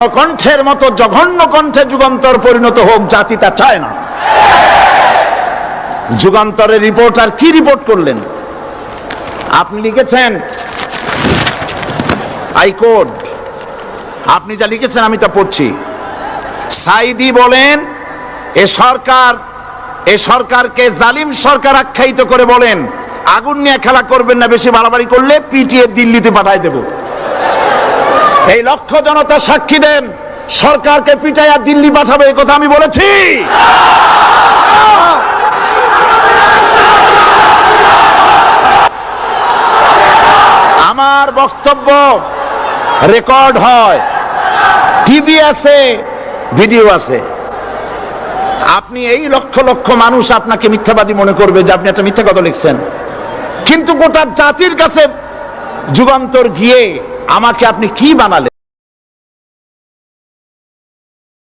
কণ্ঠের মতো জঘন্য কণ্ঠে যুগান্তর পরিণত হোক, জাতি তা চায় না। যুগান্তরের রিপোর্টার কি রিপোর্ট করলেন? আপনি লিখেছেন হাইকোর্ট আপনি যা লিখেছেন আমি তা পড়ছি। সাইদি বলেন, এ সরকার, এ সরকারকে জালিম সরকার আখ্যায়িত করে বলেন, আগুন নিয়ে খেলা করবেন না, বেশি বাড়াবাড়ি করলে পিটিয়ে দিল্লিতে পাঠায় দেব। এই লক্ষ জনতা সাক্ষী দেন। সরকারকে পিটাইয়া দিল্লি পাঠাবে, এই কথা আমি বলেছি। আমার বক্তব্য রেকর্ড হয়। টিভি আছে, ভিডিও আছে। আপনি এই লক্ষ লক্ষ মানুষ আপনাকে মিথ্যাবাদী মনে করবে যে আপনি একটা মিথ্যা কথা লিখছেন। কিন্তু গোটা জাতির কাছে যুগান্তর গিয়ে আমাকে আপনি কি বানালেন?